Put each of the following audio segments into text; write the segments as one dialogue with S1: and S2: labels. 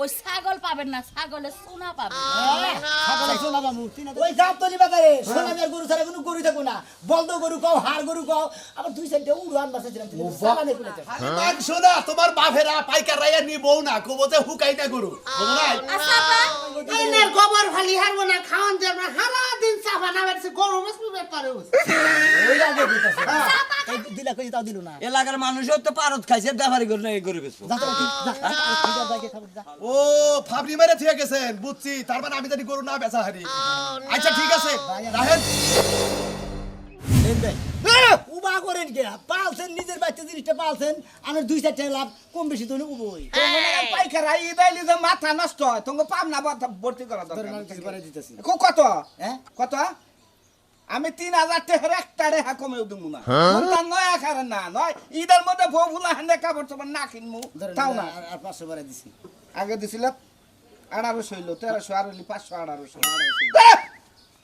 S1: ওই ছাগল পাবেন না ছাগলের সোনা পাবেন।
S2: ছাগলে সোনা বামু ওই বাজারে সোনা মেয়ের গরু ছাড়া কোনো গরু থাকো না। বলদ গরু কও হাড় গরু কও আবার দুই সাইডে উড়ান বাসাছিলাম সালানে
S3: মাগ শোনা তোমার বাপেরা পাইকার রাইয়া না কবতে হুকাই না গরু। বুঝো
S1: আচ্ছা
S4: এনের গোবর ফালি হারবো না খাওয়ান যাবে না সারা দিন চাপা না বেড়ছে গরু বেসবি ব্যাপারে
S2: ওই আগে দিতেছে। দিলা কই তাও দিল না।
S5: এলাকার মানুষও তো পারত খাইছে ব্যাপারি করে
S2: যা তো ঠিক যা ঠিক খাবার যা।
S3: ও ফাবরি মেরে থিয়ে গেছেন বুঝছি। তার মানে আমি জানি গরু না বেচা হারি। আচ্ছা ঠিক আছে। রাহেন
S2: দেন দেন উবা করেন কে পালছেন নিজের বাচ্চা জিনিসটা পালছেন আমার দুই চারটা লাভ কম বেশি তো উবই।
S4: পাইকারা ইদাইলি যে মাথা নষ্ট হয় তোমাকে পাম না ভর্তি করা দরকার।
S2: দিতেছি।
S4: কত?
S2: হ্যাঁ?
S4: কত? আমি তিন হাজার টাকার একটা রেখা কমেও দেবো না। নয় আকারে না নয়। ঈদের মধ্যে বউ ফুলা হান্ডে কাপড় চোপড় না কিনবো তাও না।
S2: আর- পাঁচশো দিছি।
S4: আগে দিছিল আঠারোশো হইল তেরোশো আর হইলি পাঁচশো আঠারোশো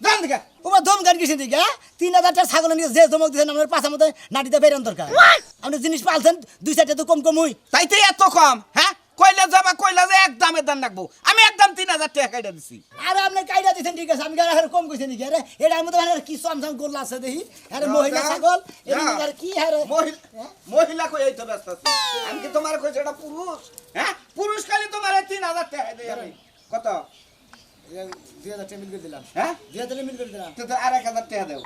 S4: জান
S2: ওমা দম গান কিসে দিকে? তিন হাজারটা ছাগল নিয়ে যে দমক দিয়েছেন পাশার মধ্যে নাটিতে বেরোন দরকার। আপনি জিনিস পালছেন দুই চারটা তো কম কম হই।
S4: তাইতে এত কম। কইলে যাবা কইলা যে এক দামে দাম রাখব? আমি একদম তিন হাজার টাকা কাইটা দিছি।
S2: আরে আপনি কাইটা দিছেন ঠিক আছে। আমি আর আর কম কইছি নাকি? আরে এটার মধ্যে আরে কি সামসাম করলা আছে দেখি? আরে মহিলা ছাগল। এর আর কি আরে?
S4: মহিলা মহিলা কই এই তো ব্যস্ত আছি। আমি কি তোমার কইছি এটা পুরুষ? হ্যাঁ? পুরুষ খালি তোমার তিন হাজার টাকা দেই আমি কত?
S2: দুই হাজার টাকা মিল করে দিলাম।
S4: হ্যাঁ?
S2: দুই হাজার মিল করে দিলাম।
S4: তো আর এক হাজার টাকা দেও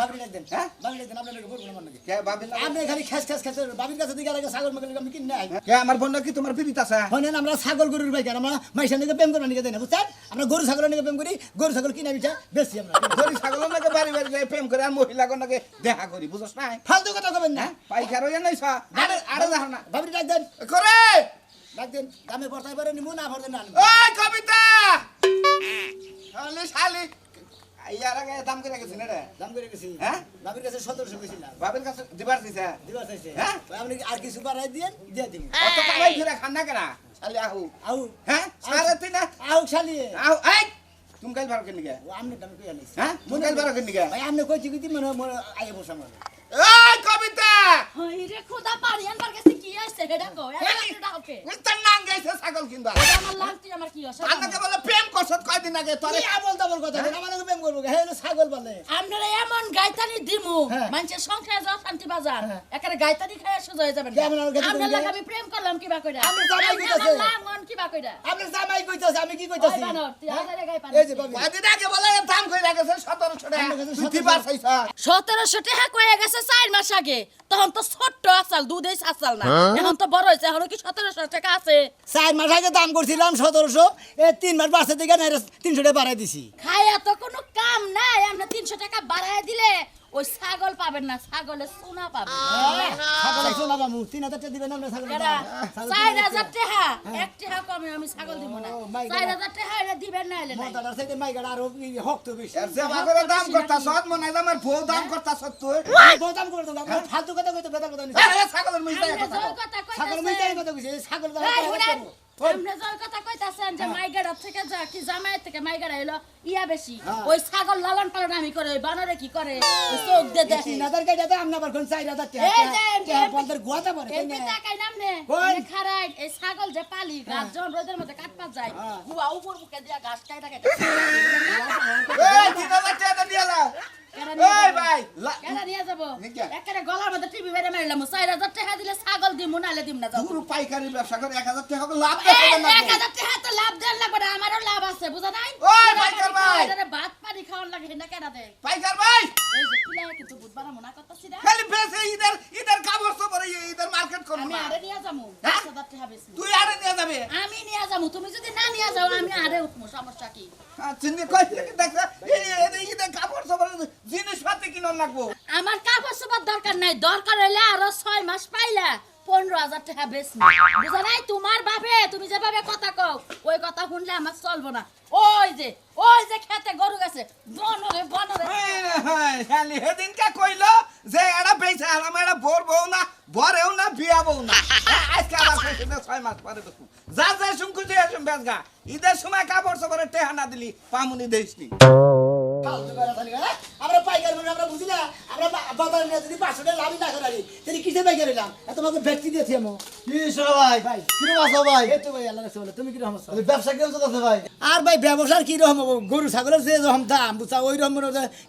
S2: বাবরি লাগতেন
S4: হ্যাঁ?
S2: বাবরি লাগতেন আপনার বলব না নাকি?
S4: কে বাবিল
S2: আপনি খালি খেস খেস খেস বাবির কাছে দিকে আগে ছাগল মাগল আমি কিনে নাই।
S4: কে আমার বোন কি তোমার পিরিত আছে?
S2: হনেন আমরা ছাগল গরুর বাইকার আমরা মাইশা নিকে প্রেম করবার নিকে দেয় না বুঝছেন? আমরা গরু ছাগল নিকে প্রেম করি গরু ছাগল কিনা বিটা বেশি আমরা।
S4: গরি ছাগল নাকি বাড়ি বাড়ি যাই প্রেম করে আর মহিলা নাকি দেখা করি বুঝছ না
S2: ফালতু কথা কবেন না।
S4: হ্যাঁ? পাইকার হইয়া নাই সা? আরে আরে দেখো না
S2: বাবরি ডাক দেন।
S4: করে!
S2: ডাক দেন দামে পড়তাই পারে নিমু না ভরতেন না
S4: ওই কবিতা! শালি ইয়ার আগে দাম করে গেছি না রে?
S2: দাম করে গেছি
S4: হ্যাঁ?
S2: বাবির কাছে সতেরোশো গেছিলাম
S4: বাবির কাছে দিবার দিছে?
S2: দিবার চাইছে।
S4: হ্যাঁ?
S2: আপনি আর কিছু বাড়াই দিয়েন? দিয়ে দিন
S4: অত কামাই ফিরে খান না কেনা শালি আহু।
S2: আউ
S4: হ্যাঁ? সাড়ে তিন
S2: আউ শালিয়ে
S4: আহু এই! তুমি কাল ভালো কিনি গে
S2: আমনে দাম কই আনিস
S4: হ্যাঁ? তুমি কাল ভালো কিনি গে
S2: ভাই আমনে কইছি কইতি মনে মনে আইয়ে বসা মানে
S4: এই কবিতা!
S1: হই রে খোদা পানি আনবার গেছে কি আসছে? হেডা কো এটা ডাকে
S4: উত্তর নাম গাইছে ছাগল কিনবা।
S1: আমার লাগতি আমার কি আসে
S4: আমাকে বলে প্রেম কয়দিন আগে তোরে
S2: আবল কথা? বল আমার প্রেম করব হে হলো ছাগল বলে।
S1: আপনারা এমন গাইতানি দিমু
S2: হ্যাঁ।
S1: মানুষের সংসারে যাও শান্তি বাজার। একারে গাইতানি খায় সোজা হয়ে যাবেন আপনার লাগে আমি প্রেম করলাম কিবা কইরা।
S2: আমি জামাই কইতাছে।
S1: কিবা কইরা।
S2: আপনার জামাই কইতাছে আমি কি কইতাছি?
S1: বানর তুই হাজারে গাই পানি
S2: এই যে বাবি।
S4: আগে বলে দাম কই রাখেছে সতেরোশো টাকা।
S2: আমার কাছে
S4: তুই
S2: 1700
S4: দিবার চাইছা।
S1: সতেরোশো টাকা কয়ে গেছে চার মাস আগে। তখন তো ছোট্ট আসাল দুধেই আসাল না। এখন তো বড় হয়েছে এখন কি সতেরোশো টাকা আছে?
S2: চার মাস আগে দাম করছিলাম সতেরোশো এ তিন মাস বাড়ছে দিকে না তিনশো টাকা বাড়াই দিছি।
S1: খায়া তো কোনো কাম নাই আপনি তিনশো টাকা বাড়ায় দিলে ওই ছাগল পাবেন না ছাগলের সোনা পাবেন।
S2: ছাগল একশো না তিন হাজার টাকা দিবেন আপনার ছাগল
S1: চার হাজার টাকা এক টাকা কমে আমি ছাগল দিব না. চার হাজার টাকা এটা দিবেন না এলে নাই।
S2: মতাটার সাথে মাইগাড়া আরও হক তো বেশি।
S4: যে দাম করতা সৎ মনে হয় আমার বউ দাম করতা সৎ তুই।
S2: আমি বহুত দাম করে দেবো আপনার ফালতু কথা কইতে বেতার কথা
S4: ছাগলের মুই
S1: আপনি
S4: কথা
S2: ছাগল
S1: কইতাছেন।
S2: মিটাই কথা কইছে ছাগল দাম
S1: আপনি জয় কথা কইতাছেন যে মাইগাড়া থেকে যা কি জামাই থেকে মাইগাড়া এলো ইয়া বেশি।
S2: হ্যাঁ।
S1: ওই ছাগল লালন পালন আমি করে ওই বানরে কি করে? চোখ দিয়ে দেখি।
S2: তিন হাজার কেটে দেয় আপনি কোন চার হাজার
S1: এই মানে খারাই ছাগল যে পালি গাছ যখন রোদের মধ্যে কাটপা যায়
S2: হ্যাঁ।
S1: বুয়া উপর মুখে দিয়া ঘাস
S4: এই টাকা দিয়ে লাও। এই ভাই
S1: কেনা নিয়ে যাব? একেবারে গলার মধ্যে টিভি বেড়ে মারলাম চার হাজার টাকা দিলে ছাগল দিমু নালে দিম না যাব।
S4: পাইকারি ব্যবসা করে এক হাজার টাকা লাভ
S1: এই,
S4: দেখাবে না
S1: এক হাজার টাকা তো লাভ দেন লাগবে না আমারও লাভ আছে বুঝা নাই?
S4: ওই, পাইকার ভাই।
S1: ভাত পানি খাওয়ার লাগে হেনা কেনা দেয়
S4: পাইকার ভাই।
S1: এই যে কিলা কিন্তু বুধবার মনে করতেছি না।
S4: খালি বেশি ঈদের ঈদের কাপড় চোপড় ঈদের মার্কেট করব
S1: আমি আরে নিয়ে যাব
S4: হ্যাঁ?
S1: পাঁচ হাজার টাকা বেশি।
S4: তুই আরে নিয়ে যাবে?
S1: আমি নিয়ে যাব তুমি যদি না নিয়ে যাও আমি আরে উঠবো সমস্যা কি?
S4: চিনি কই দেখছ এই এই কাপড় চোপড় জিনিসপাতি কিনো লাগবো।
S1: আমার কাপড় চোপড় দরকার নাই দরকার হইলে আরও ছয় মাস পাইলা পনেরো হাজার টাকা বেশি বুঝা নাই? তোমার বাপে তুমি যেভাবে কথা কও ওই কথা শুনলে আমার চলবো না। ওই যে ওই যে খেতে গরু গেছে বনরে বনরে।
S4: খালি সেদিনকে কইলো যে এরা বেঁচে আলাম এরা বর বউ না বরেও না বিয়া বউ না। হ্যাঁ, আজকে আবার কইছে ছয় মাস পরে দেখুন যা যা শুনকু যে আসুন বেজগা ঈদের সময় কাপড় চোপড়ে টেহা না দিলি পামুনি দেইসনি।
S2: আমরা পাইকার মানুষ, আমরা বুঝি না। আমরা বা- নিয়ে যদি পাঁচশো টাকা লাভই না করি তাহলে কিসে পাইকার এলাম তোমাকে ব্যক্তি দিয়েছি আমি।
S6: ভাই
S2: ভাই।
S6: কিরম আছো ভাই?
S2: এই তো ভাই আল্লাহ রাখছে বলে তুমি কীরকম আছো?
S6: এই ব্যবসা কেমন চলতেছে ভাই?
S2: আর ভাই ব্যবসার? গরু ছাগলের যে রকম দাম বুঝা ওই রকম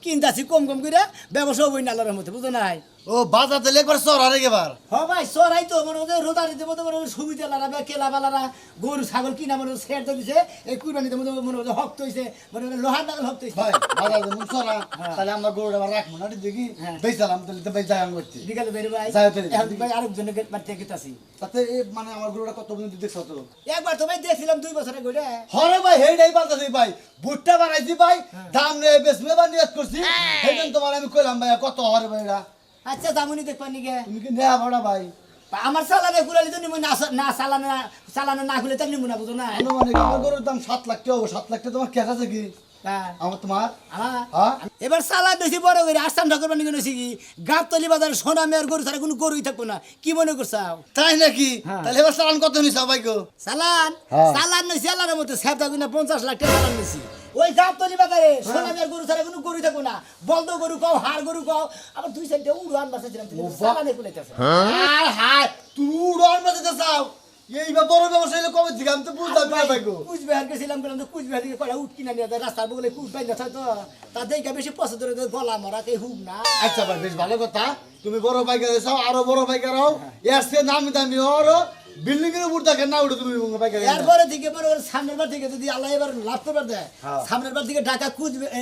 S2: কিনতাছি কম কম করে ব্যবসা হবই না আল্লাহর রহমতে বুঝো নাই?
S6: ও বাজার তেলে একবার চড়া রে এবার
S2: হ ভাই সরাই তো মনে হচ্ছে রোদারিতে মতো মনে হচ্ছে সুবিধা লাগাবে কেলা বালারা গরু ছাগল কিনা মনে হচ্ছে সেট দিছে এই কুরবানিতে মতো মনে হচ্ছে হক্ত হইছে মনে হচ্ছে লোহার নাগাল হক্ত হইছে।
S6: ভাই বাজার যেমন চড়া তাহলে আমরা গরুটা আবার রাখব না দেখি?
S2: হ্যাঁ।
S6: বেচালাম তাহলে তো বেচ যাই আমি করছি।
S2: বিকালে বের ভাই।
S6: যাই তাহলে।
S2: এখন ভাই আরেকজনের বাড়িতে গেতাছি
S6: তাতে মানে আমার গরুটা কত পর্যন্ত দেখছ তো?
S2: একবার তো ভাই দেখছিলাম দুই বছরে গড়ে
S6: হরে ভাই হেইটাই পাল্টাছি ভাই। ভুট্টা বানাইছি ভাই দাম নিয়ে করছি। সেইজন্য তোমার আমি কইলাম ভাই কত হরে ভাই এটা?
S2: আচ্ছা দামুনি দেখবা নিকে
S6: তুমি কি নেয়া ভাড়া ভাই?
S2: আমার সালানে খুলালি তো নিমু না না সালানে না চালানে না খুলে তো নিমু না বুঝো না?
S6: মানে আমার গরুর দাম সাত লাখ টাকা সাত লাখ টাকা তোমার ক্যাশ আছে কি। আমার তোমার?
S2: হ্যাঁ।
S6: হ্যাঁ।
S2: এবার সালাদ বেশি বড় করে আসাম ঠাকুর বানি কেন কি? গাবতলি বাজারে সোনা মেয়ের গরু ছাড়া কোনো গরুই থাকব না। কি মনে করছাও
S6: তাই নাকি?
S2: হ্যাঁ।
S6: তাহলে এবার চালান কত নিছ ভাই গো?
S2: সালান। সালান নইছি আল্লাহর মতো সেবদা গুনা পঞ্চাশ লাখ টাকা সালান নইছি ওই গাবতলি বাজারে সোনা মেয়ের গরু ছাড়া কোনো গরুই থাকব না। বলদ গরু কও হাড় গরু কও আবার দুই সাইডে উড়ান বাসাইছিলাম সালানে কুলাইতেছে।
S6: হায় হায় তুই উড়ান বাজাতে চাও এইবার বড় ব্যবসা হলে কবে থেকে? আমি তো বুঝতাম না ভাই গো।
S2: কুচবিহার গেছিলাম গেলাম তো কুচবিহার থেকে কয়টা উঠ কিনা নিয়ে রাস্তার বগলে কুচ পাই না তো। তা দেখে বেশি পছন্দ করে গলা মরা কে হুক না।
S6: আচ্ছা ভাই বেশ ভালো কথা। তুমি বড় পাইকার চাও আরও বড় পাইকার হও এর সে নামি দামি আরও। বিল্ডিং এর উপর দেখেন না উঠে তুমি
S2: এরপরে থেকে পরে ওর সামনের বার থেকে যদি আল্লাহ এবার বার দেয়
S6: হ্যাঁ।
S2: সামনের বার থেকে ঢাকা এ,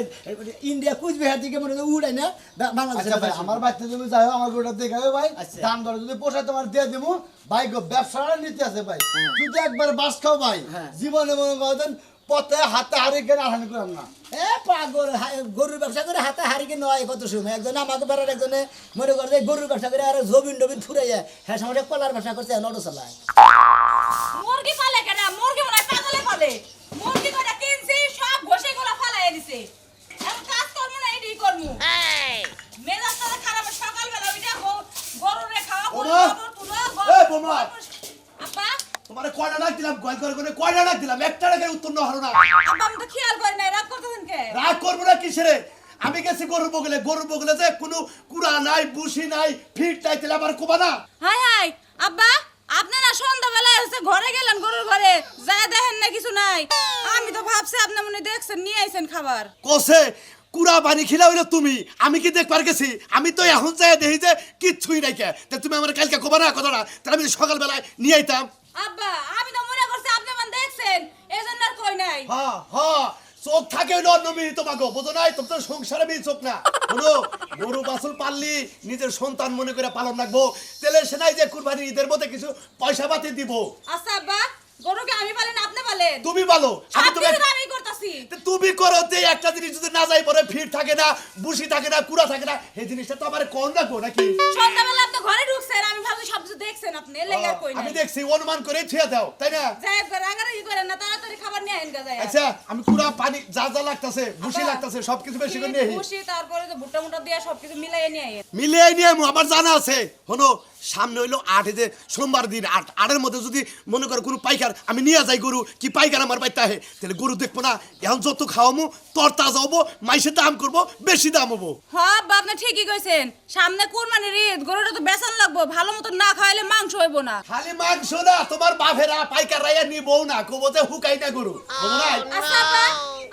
S2: ইন্ডিয়া কুচবিহার থেকে মনে উড়াই না বাংলাদেশে
S6: আচ্ছা আমার বাচ্চা তুমি যাই আমার দেখাবে ভাই
S2: আচ্ছা।
S6: দাম ধরে যদি পোষায় তোমার দিয়ে দেবো ভাই গো ব্যবসাটা নিতে আছে ভাই যদি একবার বাস খাও ভাই
S2: হ্যাঁ।
S6: জীবনে মনে করেন পথে হাতে হারিয়ে কেন আসানি করাম না।
S2: এ পাগল গরুর ব্যবসা করে হাতে হারিকে নয় কত সময় একজন আমাকে বেড়ার একজনে মনে করে যে গরুর ব্যবসা করে আর জমিন টবিন ফুরে যায়। হ্যাঁ সময় কলার ব্যবসা করছে নটো চালায়।
S1: মুরগি পালে কেন মুরগি মনে পাগলে পালে মুরগি কটা কিনছি সব ঘষে গুলা ফালাই দিছে। এখন কাজ করব না এটাই করব। মেজাজটা তো খারাপ সকালবেলা ওইটা গরুরে খাওয়া
S3: ওমা!
S1: তুলো
S3: এই বোমা! তোমারে কয়টা ডাক দিলাম? গয় করে করে কয়টা ডাক দিলাম? একটা ডাকের উত্তর না হলো না।
S1: আব্বা আমি তো খেয়াল করি নাই রাগ করতেছেন কে?
S3: রাগ করব না কিসেরে? আমি গেছি গরুর বগলে। গরুর বগলে যে কোনো কুড়া নাই বুসি নাই ফিট নাই তাহলে আমার কোবা না।
S1: হাই হাই আব্বা আপনারা সন্ধ্যাবেলায় হচ্ছে ঘরে গেলেন গরুর ঘরে যা দেখেন না কিছু নাই। আমি তো ভাবছি আপনি মনে দেখছেন নিয়ে আইছেন খাবার।
S3: কোসে কুড়া বানি খিলা হইল তুমি। আমি কি দেখবার গেছি? আমি তো এখন যাই দেখি যে কিচ্ছুই নাই কে। তুমি আমার কালকে কোবা না কথাটা। তাহলে আমি সকালবেলায় নিয়ে আইতাম।
S1: আব্বা আমি তো মনে করছি আপনি মান দেখছেন এজন্য আর কই নাই।
S3: চোখ থাকে হইল তোমাকে বোঝো নাই? তোমার সংসারে মেয়ে চোখ না। বলো গরু বাছুর পাললি নিজের সন্তান মনে করে পালন রাখব। তেলের সেনাই যে কুরবানি ঈদের মধ্যে কিছু পয়সা পাতি দিব।
S1: আচ্ছা আব্বা গরুকে আমি পালেন আপনি পালেন?
S3: তুমি বলো আমি
S1: তো আমি করতাছি।
S3: তা তুমি করো যে একটা জিনিস যদি না যাই পরে ফিট থাকে না বুসি থাকে না কুড়া থাকে না এই জিনিসটা তো আমার কম রাখব নাকি?
S1: সন্ধ্যাবেলা আপনি ঘরে ঢুকছেন আমি ভাবছি সব কিছু দেখছেন আপনি এর লেগে আর কই
S3: আমি দেখছি অনুমান করে ছুঁয়ে দাও তাই না?
S1: যাই একবার রাগারাগি করেন না তাড়াতাড়ি খাবার নিয়ে আইন যায়।
S3: আচ্ছা আমি কুড়া পানি যা যা লাগতেছে বুসি লাগতেছে সবকিছু বেশি করে নিয়ে।
S1: খুশি তারপরে তো ভুট্টা মুটা দিয়ে সবকিছু মিলাইয়ে নিয়ে আইন।
S3: মিলিয়ে নিয়ে আমার জানা আছে। হলো সামনে হইল আট যে সোমবার দিন আট। আটের মধ্যে যদি মনে করো কোনো পাইকার আমি নিয়ে যাই গরু কি পাইকার আমার বাড়িতে আহে? তাহলে গরু দেখব না এখন যত খাওয়ামু তোর তাজা হব মাইসে দাম করব বেশি দাম হব।
S1: হ্যাঁ আপনি ঠিকই কইছেন। সামনে কুরবানির ঈদ গরুটা তো বেচন লাগবো ভালো মতো না খাইলে মাংস হইবো না।
S3: খালি মাংস না তোমার বাপেরা পাইকার রাইয়া নিবো না কবো যে হুকাই না গরু। বুঝো
S1: আচ্ছা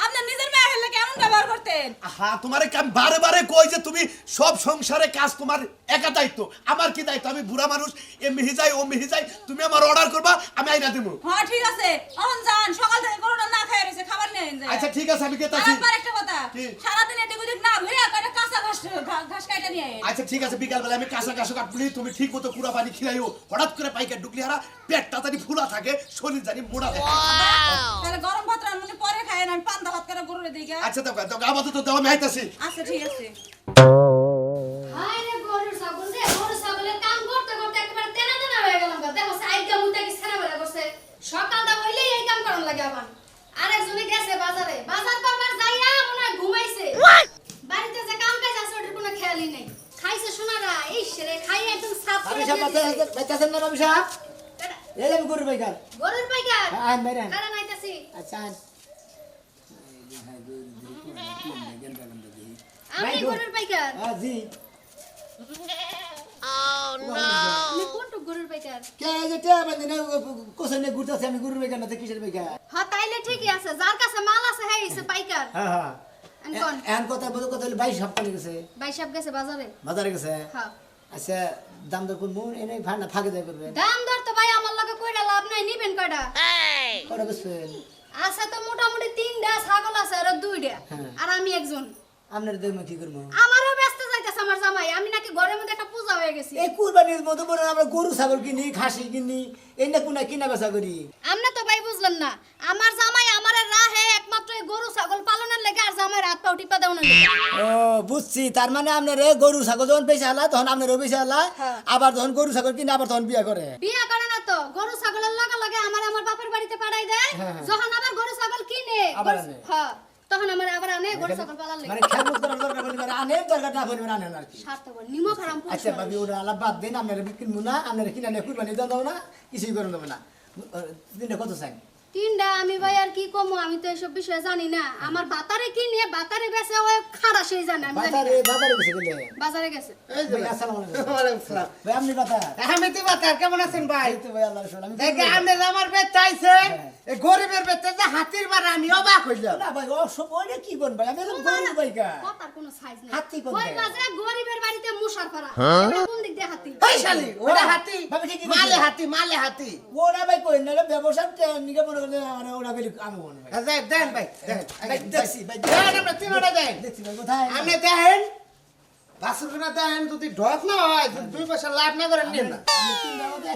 S1: আপনার নিজের মেয়ে হলে কেমন ব্যবহার করতেন?
S3: হা তোমারে কাম বারে বারে কই যে তুমি সব সংসারে কাজ তোমার একা দায়িত্ব। আমার কি দায়িত্ব? আমি বুড়া মানুষ এ মিহি যাই ও মিহি যাই তুমি আমার অর্ডার করবা আমি আইনা দেবো
S1: হ্যাঁ ঠিক আছে। অহন যান সকাল থেকে গরুটা না খাই রইছে খাবার নিয়ে যায়
S3: আচ্ছা ঠিক আছে আমি
S1: আর
S3: কেতাছি
S1: আব্বার একটা কথা।
S3: কি?
S1: সারাদিন এদিক ওদিক না ঘুরে একটা কাঁচা ঘাস ঘাস কাইটা নিয়ে
S3: আচ্ছা ঠিক আছে বিকাল বেলা আমি কাঁচা কাঁচা কাটবি তুমি ঠিক মতো কুড়া পানি খিলাইও হঠাৎ করে পাইকার ঢুকলি হারা পেট তাড়াতাড়ি ফুলা থাকে শরীর জানি মোড়া থাকে
S1: তাহলে গরম ভাত রান্না পরে খায় না আমি করে গরুরে
S3: আচ্ছা দাও দাও আপাতত দাও আমি আইতাছি।
S1: আচ্ছা ঠিক আছে।
S7: রে গরুর ছাগল রে গরুর ছাগলের কাম করতে করতে একেবারে তেনা তেনা গেলাম গা। দেখো সাইডটা মুটা কি ছেড়ে বেড়া করছে। সকালটা হইলেই এই কাম করার লাগে আবার। আরেকজনে গেছে বাজারে। বাজার করবার যাইয়া মনে ঘুমাইছে। বাড়িতে যে কাম কাজ আছে ওটার কোনো খেয়ালই নেই। খাইছে শোনারা এই সেরে খাই একদম সাফ করে
S2: আমি সব
S7: দিয়ে দিছে।
S2: বেচাছেন না রবি সাহেব এই আমি পাইকার
S7: গরুর পাইকার
S2: হ্যাঁ,
S7: কারণ আইতাছি
S2: আচ্ছা।
S8: আমি গরুর পাইকার।
S2: হ্যাঁ জি
S8: আমি কোনটুক গরুর পাইকার?
S2: কে যে টিয়া না কোসনে ঘুরতেছে আমি গুরুর বেকার না কিসের বেকার
S8: হ্যাঁ তাইলে ঠিকই আছে যার কাছে মাল আছে হ্যাঁ এসে পাইকার।
S2: হ্যাঁ হ্যাঁ এখন কথা বলতে কথা হলো বাইশ সপ্তাহ গেছে
S8: ভাই সাহেব গেছে বাজারে?
S2: বাজারে গেছে?
S8: হ্যাঁ
S2: আচ্ছা দাম দর করব এনে ভান্ডা ফাঁকে দেয় করবে।
S8: দাম দর তো ভাই আমার লগে কইরা লাভ নাই নিবেন কয়টা
S2: কটা বেসবেন
S8: আছে তো মোটামুটি তিনটা ছাগল আছে আর দুইটা।
S2: হ্যাঁ।
S8: আর আমি একজন।
S2: আপনার দেখব কি করব
S8: আমারও আমার জামাই আমি নাকি ঘরের মধ্যে একটা পূজা হয়ে গেছি।
S2: এই কুরবানির মতো বলে আমরা গরু ছাগল কিনি খাসি কিনি এই না কোনা কিনা বেচা করি।
S8: আমনে তো ভাই না আমার জামাই আমার রাহে একমাত্র এই গরু ছাগল পালনের লেগে আর জামাই রাত দেওয়ার লেগে।
S2: ও বুঝছি তার মানে আপনার এ গরু ছাগল যখন আলা তখন আলা
S8: হ্যাঁ।
S2: আবার যখন গরু ছাগল কিনে আবার তখন বিয়া করে।
S8: বিয়া করে না তো গরু ছাগলের লগে লগে আমার আমার বাপের বাড়িতে পাঠাই দেয়
S2: হ্যাঁ।
S8: যখন আবার গরু ছাগল কিনে
S2: আবার
S8: হ্যাঁ। তখন আমার আবার আনে গরু ছাগল পালার
S2: মানে
S8: লেগে।
S2: খেয়াল করার দরকার পড়লে মানে আনেন দরকার না মানে আর কি।
S8: স্বার্থপর নিমো
S2: আচ্ছা ভাবি ওরা আলা বাদ দেন আপনারা বিক্রি মুনা আপনারা কিনা নে কুরবানি দাও না কিছুই না। কত চাই?
S8: তিনটা আমি ভাই আর কি কমো? আমি তো এসব বিষয়ে জানি না। আমার বাতারে কিনে বাতারে বেচে খাড়া সেই জানে আমি জানি
S2: বাজারে বাজারে গেছে গেলে
S8: বাজারে গেছে।
S2: ভাই, আসসালামু আলাইকুম।
S7: ওয়ালাইকুম সালাম।
S2: ভাই আপনি বাতা
S7: আহমেদি বাতার কেমন আছেন ভাই?
S2: এই তো ভাই আল্লাহ শোন আমি
S7: দেখে আপনি আমার বেদ চাইছে এই গরিবের বেদতে যে হাতির মারা আমি অবাক হইলাম।
S2: না ভাই ও সব ওইটা কি করবেন ভাই? আমি তো গরু বাইকা
S8: কথার কোনো সাইজ নেই।
S2: হাতি কোন
S8: ওই
S2: জায়গায়?
S8: বাজারে গরিবের বাড়িতে মুসার করা এটা কোন দিক দিয়ে হাতি?
S7: এই শালি ওটা হাতি। মালে হাতি মালে হাতি।
S2: ওরা ভাই কই না ব্যবসা নিকে
S7: দেন দেন ভাই দেন দেন দেন দেখেন বাসুরখানা দেখেন যদি ঢক না হয় দুই পয়সা লাভ না করেন নিন না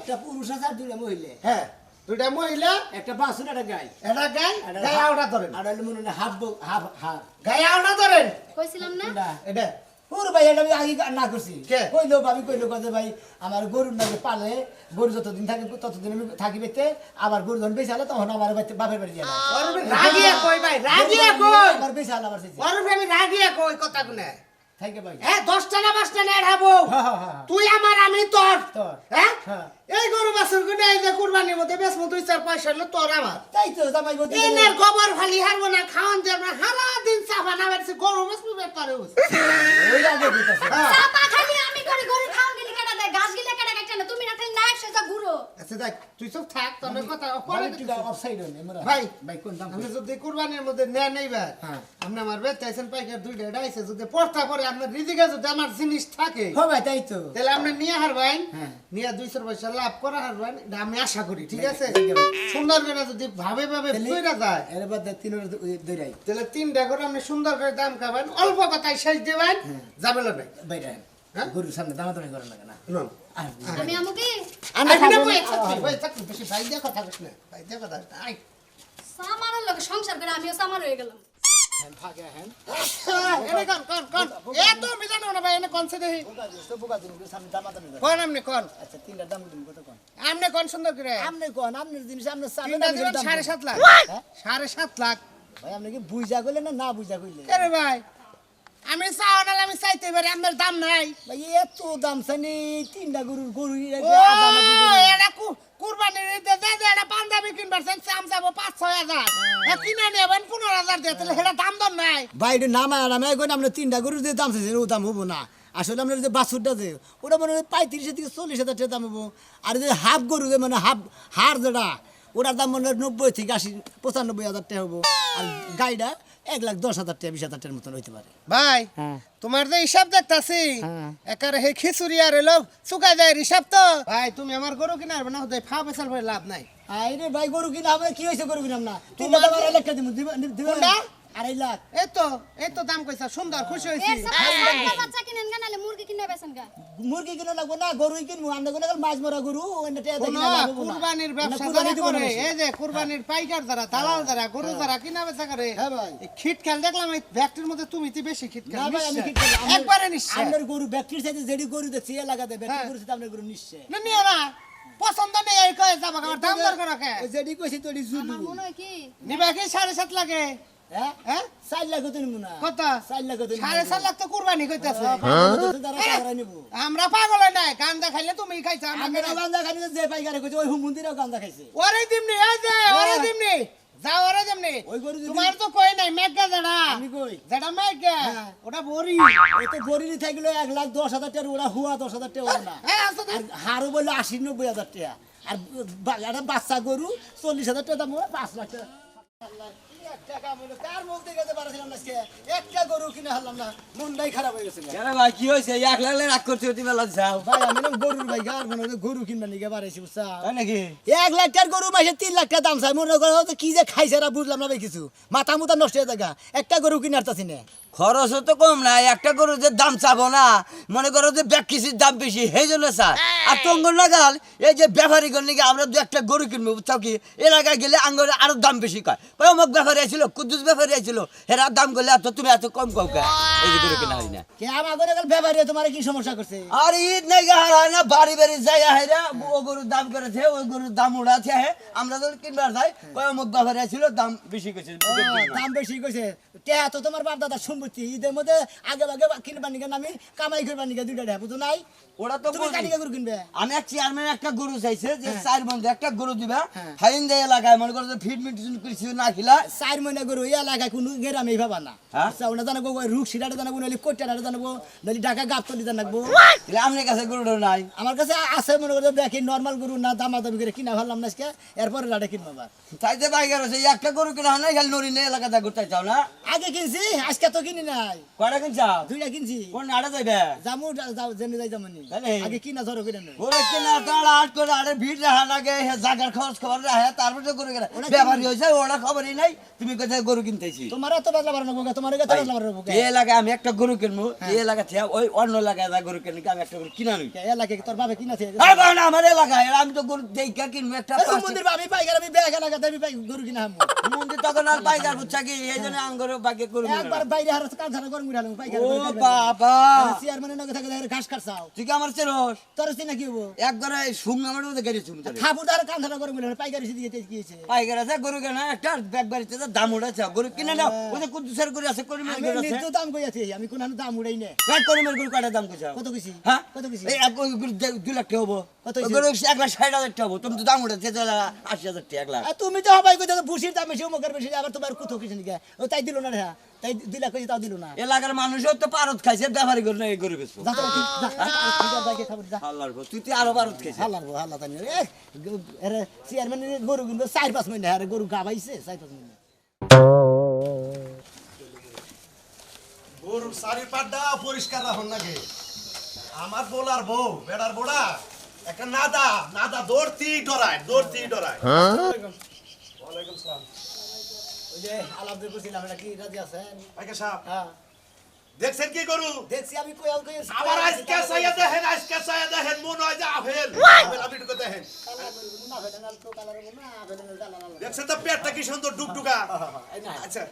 S2: একটা পুরুষ আছে আর দুইটা মহিলা
S7: হ্যাঁ দুইটা মহিলা
S2: একটা বাসুর একটা গাই
S7: এটা গাই গায়ে আওড়া ধরেন
S2: মনে হয় হাফ হাফ হাফ
S7: গায়ে আওড়া ধরেন
S8: কইছিলাম না
S7: এটা
S2: ওর ভাই এটা আমি আগে না করছি।
S7: কে?
S2: কইলো ভাবি কইলো কথা ভাই আমার গরুর নাকি পালে গরু যতদিন থাকে ততদিন আমি থাকি বেতে আবার গরু যখন বেশি হলো তখন আমার বাপের বাড়ি যাবে
S7: রাগিয়া কই ভাই রাগিয়া কই?
S2: আমার বেশি হলো আবার চাইছে।
S7: ওরবে আমি রাগিয়া কই কথা
S2: ভাই
S7: হ্যাঁ দশটা না পাঁচটা না এড়াবো
S2: হ্যাঁ, হ্যাঁ, হ্যাঁ।
S7: তুই আমার আমি তোর।
S2: তোর।
S7: হ্যাঁ
S2: হ্যাঁ।
S7: এই গরু বাছুর গুনে এই যে কুরবানির মধ্যে বেশ দুই চার পয়সা হলো তোর আমার।
S2: তাই তো জামাই বলতে
S7: এনের গোবর ফালি হারবো না খাওয়ান যাবে না সারা দিন চাপা না বেড়ছে গরু বেশ
S8: চাপা খালি আমি করি গরু খাওন গিলি কেটে দেয়। গিলে কেটে কাটে না তুমি না খালি নাইক সেজা ঘুরো
S7: আচ্ছা দেখ তুই সব থাক তোর কথা পরে
S2: পরে অফসাইড হইনি মোরা
S7: ভাই
S2: ভাই কোন দাম
S7: আপনি যদি কুরবানির মধ্যে নেয় নেইবার
S2: হ্যাঁ।
S7: আপনি আমার বেদ চাইছেন পাইকার দুইটা ডাইছে যদি পড়তা পরে আপনার রিজিকে যদি আমার জিনিস থাকে
S2: হ্যাঁ ভাই তাই তো।
S7: তাহলে আপনি নিয়ে হারবেন
S2: হ্যাঁ।
S7: নিয়ে দুইশো পয়সা লাভ করা হারবেন এটা আমি আশা করি ঠিক আছে? সুন্দর করে যদি ভাবে ভাবে কইরা যায়
S2: এর বাদে তিন
S7: তাহলে তিনটা করে আপনি সুন্দর করে দাম খাবেন অল্প কথায় শেষ দেবেন যাবে না
S2: বাইরে
S7: হ্যাঁ?
S2: গরুর সামনে দামাদামি করার লাগে না। আর
S8: আমি আমুকি
S7: আমি না
S2: না।
S7: কই ভাই থাকছি বেশি ভাই দিয়ে কথা কইছ না। ভাই দিয়ে কথা না। আই
S8: সামারের লগে সংসার করে আমিও সামার হয়ে গেলাম।
S2: হ্যাঁ
S7: এনে কোন কোন কোন। এত মিজানো না ভাই এনে কোন সে দেখি
S2: বোকা দিস দিন সামনে দামাদামি করে
S7: কোন আপনি কোন?
S2: আচ্ছা তিনটা দাম দিন কত কোন?
S7: আপনি কোন সুন্দর করে।
S2: আপনি কোন আপনার জিনিস আপনার সামনে দাম
S7: সাড়ে
S2: দিন।
S7: সাত লাখ।
S2: হ্যাঁ?
S7: সাড়ে সাত লাখ।
S2: ভাই আপনি কি বুঝা কইলেন না না বুঝা কইলেন?
S7: ভাই আমি চাও না আমি চাইতে পারি আপনার দাম নাই।
S2: ভাই এত দাম জানি তিনটা গরুর গরু
S7: এটা কুরবানির ঈদে এটা পাঞ্জাবি কিনবার চান চাম যাব পাঁচ ছয় হাজার। এ নেবেন পনেরো হাজার দিয়ে তাহলে সেটা দাম দর নাই।
S2: ভাই এটা নামা নামা কোন আপনার তিনটা গরুর যে দাম চাইছেন ও দাম হব না। আসলে আপনার যে বাছুরটা যে ওটা মনে হয় পঁয়ত্রিশ থেকে চল্লিশ হাজার টাকা দাম হব। আর যে হাফ গরু যে মানে হাফ হাড় যেটা ওটার দাম মনে হয় নব্বই থেকে আশি পঁচানব্বই হাজার টাকা হব। আর গাড়িটা এক লাখ দশ হাজার টাকা বিশ হাজার টাকার মতন হইতে পারে
S7: ভাই
S2: হ্যাঁ।
S7: তোমার যে হিসাব দেখতাছি
S2: হ্যাঁ।
S7: একার হে খিচুড়ি আর এলো চুকা যায় হিসাব তো ভাই তুমি আমার গরু কিনা না হতে ফা পেশাল ভাই লাভ নাই
S2: আইরে ভাই গরু কিনা আমরা কি হয়েছে গরু কিনাম না তুমি দিব
S7: কোনটা?
S2: আড়াই লাখ।
S7: এই তো এই তো দাম কইছা সুন্দর খুশি হইছি
S8: সামার বাচ্চা কিনেন গা নালে মুরগি কিনে বেছেন গা।
S2: মুরগি কিনা লাগবো না গরু কিনবো। আমরা কোনো মাছ মরা গরু।
S7: কুরবানির ব্যবসা যারা করে। এই যে কুরবানির পাইকার যারা দালাল যারা গরু যারা কিনা বেচা করে
S2: হ্যাঁ ভাই।
S7: খিট খেল দেখলাম এই ব্যক্তির মধ্যে তুমি তো বেশি খিট খেল
S2: না ভাই আমি
S7: নিশ্চয়।
S2: কি
S7: একবারে নিশ্চয়?
S2: আমার গরু ব্যাকটির সাথে যেটি গরু দেখছি এলাকাতে ব্যাকটির
S7: হ্যাঁ।
S2: গরু সাথে আপনার গরু নিশ্চয়।
S7: না নিও না। পছন্দ নেই এই কয়ে যাবা আমার দাম দর করে কে
S2: ওই যেটি কইছি তোটি
S8: আমার মনে হয় কি
S7: নিবা কি সাড়ে সাত লাগে?
S2: হ্যাঁ? হ্যাঁ?
S9: কইতাছে আমরা পাগল নাই গান্দা খাইলে তুমি খাইছো
S2: গান্দা খানি যে পাইকারে কইছে ওই হুমুন্দিরাও গান্দা খাইছে।
S9: ওরে দিমনি ওরে দিমনি যাও ওরে দিমনি। তোমার তো কই নাই মেঘা জেডা।
S2: আমি কই?
S9: যেটা মেঘা
S2: হ্যাঁ।
S9: ওটা বড়ি।
S2: ওই তো গরিলি থাকলে এক লাখ দশ হাজার টাকা ওরা হুয়া দশ হাজার টাকা না।
S9: হ্যাঁ
S2: হারও বলল আশি নব্বই হাজার টাকা। আর একটা বাচ্চা গরু চল্লিশ হাজার টাকা দাম পাঁচ লাখ টাকা। একটা গরু কিনে হারলাম না মনটাই খারাপ হয়ে গেছে
S5: ভাই কি হয়েছে? এক লাখ রাগ করতে হতে বেলা যাও
S2: ভাই আমি গরুর ভাই গার মনে হয় গরু কিনবা নিকে বাড়াইছি বুঝছা?
S5: নাকি?
S2: এক লাখ টাকার গরু মাসে তিন লাখ টাকা দাম চাই। মনে করো কি যে খাইছে বুঝলাম না ভাই কিছু। মাথা মুথা নষ্ট হয়ে থাকা একটা গরু কিনে না।
S5: খরচ তো কম না একটা গরু যে দাম চাবো না মনে করো যে ব্যাকিসির দাম বেশি সেই জন্য স্যার। আর টঙ্গল নাগাল এই যে ব্যাপারী গণ নাকি আমরা দু একটা গরু কিনবো বুঝছ কি? এলাকায় গেলে আঙ্গরে আরও দাম বেশি কয়। ওই অমুক ব্যাপারী আইছিল কুদ্দুস ব্যাপারী আইছিল হেরা দাম করলে এত তুমি এত কম কাউ কে? এই যে গরু কিনা হয় না।
S2: কে আমার করে গেল ব্যাপারে তোমার কি সমস্যা করছে?
S5: আর ঈদ নাই গা হয় না বাড়ি বাড়ি যাই হাইরা ও গরুর দাম করেছে ওই গরুর দাম উড়াছে হে আমরা তো কিনবার যাই কয় অমুক ব্যাপারী আইছিল দাম বেশি কইছে।
S2: দাম বেশি কইছে। কে তো তোমার বাপ দাদা সম্পত্তি ঈদের মধ্যে আগে আগে কিনবার নিকে আমি কামাই করবার নিকে দুইটা ঢাবু তো নাই?
S5: ওরা তো আমি এক চেয়ারম্যান একটা গরু চাইছে যে
S2: হ্যাঁ।
S5: চার একটা গরু দিবা। ফাইন দেয় এলাকায় মনে করো ফিট মিটিশন কিছু না খিলা।
S2: চার মহিনা গরু এই এলাকায় কোনো গেরামে ভাবা না।
S5: হ্যাঁ?
S2: জানাব রুখ সিটাটা জানাব নইলে কোটাটা জানাব নইলে ঢাকা গাবতলি জানাব
S5: আপনার কাছে নাই।
S2: আমার কাছে আছে মনে করো দেখি নর্মাল গরু না দামা দামি করে কিনা ভাবলাম না আজকে এরপরে লাটে কিনবো আবার।
S5: চাইতে বাইকার আছে একটা গরু কিনা হয় না খালি নড়ি এলাকাতে ঘুরতে চাও না?
S2: আগে কিনছি আজকে তো কিনি নাই।
S5: কয়টা
S2: দুইটা কিনছি।
S5: কোন আড়া যাইবে?
S2: জামু জেনে যাই? আগে কিনা ধরো কিনা নয়
S5: ওরে কিনা তাড়া আট করে আরে ভিড় রাখা লাগে জাগার খরচ খবর রাখে তারপরে তো গরু কিনা
S2: ওরা কি-
S5: ব্যাপারী হয়েছে ওরা খবরই নাই তুমি কোথায় গরু কিনতেছি?
S2: তোমার এত বেলা বাড়ানো বোকা তোমার এত বেলা বাড়ানো বোকা।
S5: এই এলাকায় আমি একটা গরু কিনবো এই এলাকা থেকে ওই অন্য এলাকায় যা গরু কিনি আমি একটা গরু কিনা নই
S2: এলাকায় তোর বাবা কিনা থেকে
S5: আরে বাবা না, আমার এলাকায় আমি তো গরু দেখা কিনবো একটা পাঁচটি-
S2: মন্দির আমি পাইকার আমি ব্যাগ এলাকাতে আমি পাই গরু কিনা হামু।
S5: মন্দির তখন আর পাইকার বুঝছা কি? এই জন্য আঙ্গরে বাকি গরু
S2: একবার বাইরে হারা কাজ হারা গরম উঠালাম পাইকার
S5: ও বাবা!
S2: চেয়ারম্যানের নগে থাকে ঘাস কাটছাও
S5: তুই কি আমার চেরস
S2: তোর চিনা কি হব?
S5: একবারে আমার মধ্যে গেড়ে
S2: পাইকার
S5: পাইকার আছে গরু কেনা একটা ব্যাগ বাড়িতে দাম গরু কিনে নাও ওদের কুদ্দুসের গরু আছে করিমের
S2: আমি
S5: গরু আছে।
S2: নিত্য দাম কই আছি? আমি কোন দাম উড়াই না।
S5: কাট করিমের গরু কাটার দাম কইছো?
S2: কত কইছি?
S5: হ্যাঁ?
S2: কত কইছি?
S5: এই এক গরু লাখ টাকা হব।
S2: কত
S5: গরু এক লাখ ষাট হাজার টাকা হব। তুমি তো দাম হাজার টাকা লাখ।
S2: তুমি তো হবাই কইতে দাম বেশি মুখের বেশি আবার তোমার কুতো কিছু নিকে? ও তাই দিল না রে তাই দুই লাখ তাও দিল না।
S5: এলাকার মানুষও তো পারত খাইছে ব্যাপারী তুই আরও পারত খাইছে
S2: হাল্লা গো হাল্লা তানি আরে চেয়ারম্যান গরু কিনবো চার পাঁচ মহিনা আরে গরু গাবাইছে চার পাঁচ
S3: গরুর পরিষ্কার রাখুন নাকি। আমার বলার বউ বেড়ার বোড়া একটা নাদা নাদা দৌড়তি ডরায় দৌড়তি ডরায়। ওয়ালাইকুম সালাম।
S2: ওই যে আলাপ দিয়ে বলছিলাম এটা কি রাজি আছেন?
S3: পাইকা সাহেব।
S2: হ্যাঁ।
S3: দেখছেন কি গরু?
S2: দেখছি আমি কই কই
S3: আবার আজকে সাইয়া দেখেন আজকে সাইয়া দেখেন মনে হয় যে আফেল আফেল আমি ঢুকে দেখেন। দেখছেন তো পেটটা কি সুন্দর ডুকডুকা আচ্ছা।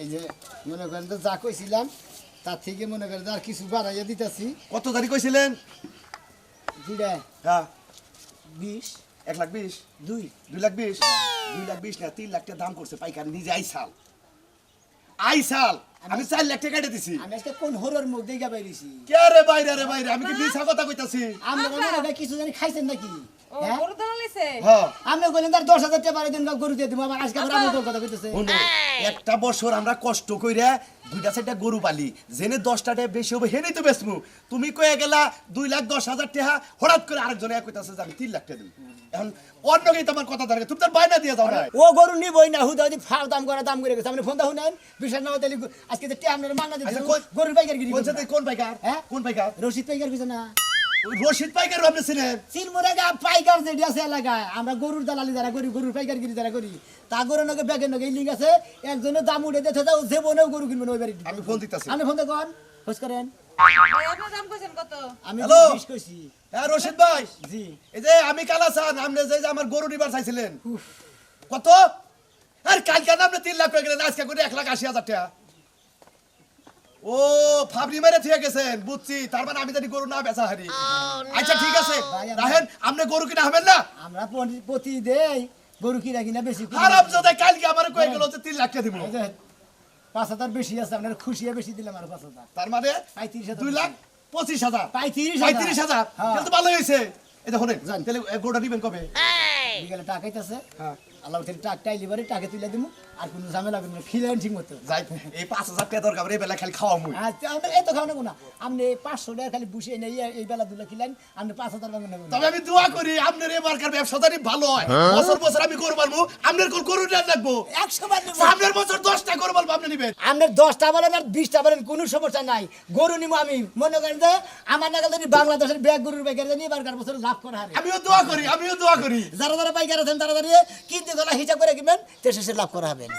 S2: এই যে মনে করেন তো যা কইছিলাম তার থেকে মনে করেন আর কিছু বাড়াইয়া দিতেছি।
S3: কত তারিখ কইছিলেন?
S2: দুইটা
S3: হ্যাঁ।
S2: বিশ।
S3: এক লাখ বিশ?
S2: দুই।
S3: দুই লাখ বিশ? দুই লাখ বিশ না তিন লাখ টাকা দাম করছে পাইকার নিজে আইসাল আইসাল আমি চার লাখ টাকা কেটে দিছি।
S2: আমি আজকে কোন হরর মুখ দিয়ে বাইরেছি
S3: কে রে বাইরে রে বাইরে? আমি কি মিছা কথা কইতাছি?
S2: আমরা কিছু জানি খাইছেন নাকি? আমি কইলেন তার দশ হাজার টাকা দিন গরু দিয়ে দিব আবার আজকে আবার আমি কথা কইতেছে।
S3: একটা বছর আমরা কষ্ট কইরা দুইটা চারটা গরু পালি জেনে দশটা টাকা বেশি হবে হেনেই তো বেচমু। তুমি কয়ে গেলা দুই লাখ দশ হাজার টাকা হঠাৎ করে আরেকজনে কইতাছে যে আমি তিন লাখ টাকা দিই এখন অন্য কেই তোমার কথা ধরে তুমি তার বাইনা দিয়ে যাও না
S2: ও গরু নিবই না হুদা যদি ফাও দাম করে দাম করে গেছে। ফোন দা শুনেন বিশাল না তাহলে আজকে তো টিয়া আপনার মাংনা দিতে
S3: আচ্ছা,
S2: গরুর পাইকার গিরি
S3: কোন পাইকার?
S2: হ্যাঁ?
S3: কোন পাইকার?
S2: রশিদ পাইকার কিছু না।
S3: রশিদ পাইকার আপনি ছিলেন
S2: সিলমুরে গা পাইকার যেটি আছে এলাকায় আমরা গরুর দালালি যারা করি গরুর পাইকার গিরি যারা করি তা গরুর নগে ব্যাগের নগে লিঙ্ক আছে একজনের দাম উঠে যে বনেও গরু কিনবেন ওই বাড়ি
S3: আমি ফোন দিতাছি
S2: আমি ফোন দেখুন খোঁজ করেন। আমি বিশ কইছি।
S3: হ্যাঁ রশিদ ভাই।
S2: জি।
S3: এই যে আমি কালা চান আপনি যে আমার গরু নিবার চাইছিলেন। কত? আর কালকে আপনি তিন লাখ করে গেলেন আজকে করে এক লাখ আশি হাজার টাকা। ও ফাবরি মেরে থিয়ে গেছেন বুঝছি। তার মানে আমি জানি গরু না বেচা হারি। আচ্ছা ঠিক আছে। রাহেন আপনি গরু কিনা হবেন না?
S2: আমরা পনি- প্রতি দেই গরু কিনা কিনা বেশি।
S3: হারাম জাদা কালকে আমার কয়ে গেল যে তিন লাখ টাকা দিব।
S2: পাঁচ হাজার বেশি আছে আপনার খুশিয়ে বেশি দিলাম আর পাঁচ হাজার।
S3: তার মানে
S2: পঁয়ত্রিশ হাজার।
S3: দুই লাখ পঁচিশ হাজার।
S2: পঁয়ত্রিশ হাজার।
S3: পঁয়ত্রিশ হাজার।
S2: হ্যাঁ।
S3: তাহলে তো ভালো হয়েছে। এই দেখুন
S2: যান।
S3: তাহলে এ, গরুটা দিবেন কবে?
S2: বিকালে
S3: হ্যাঁ।
S2: আল্লাহ টাকা টাইলি টাকা তুলে দিব আর কোনো ঝামেলা খিলেন ঠিক মতো।
S3: যাই এই পাঁচ হাজার টাকা দরকার এই বেলা খালি খাওয়া মুই
S2: আচ্ছা আমরা এত খাওয়া না। আপনি পাঁচশো টাকা খালি বসে নেই এই বেলা দুলা খিলেন আপনি পাঁচ হাজার টাকা নেবেন
S3: তবে আমি দোয়া করি আপনার ব্যবসাদারি ভালো হয়। বছর বছর আমি পালবো আপনার কোন গরু নিয়ে রাখব
S2: একশো বার নেব।
S3: সামনের বছর দশটা গরু পালবো আপনি নিবেন।
S2: আপনার দশটা বলেন আর বিশটা বলেন কোনো সমস্যা নাই। গরু নিবো আমি। মনে করেন যে আমার নাগাল বাংলাদেশের ব্যাগ গরুর ব্যাগের এবারকার বছর লাভ করা
S3: আমিও দোয়া করি আমিও দোয়া করি।
S2: যারা যারা পাইকার আছেন তারা তারা কিনতে দলা হিসাব করে কিনবেন তো শেষে লাভ করা হবে না।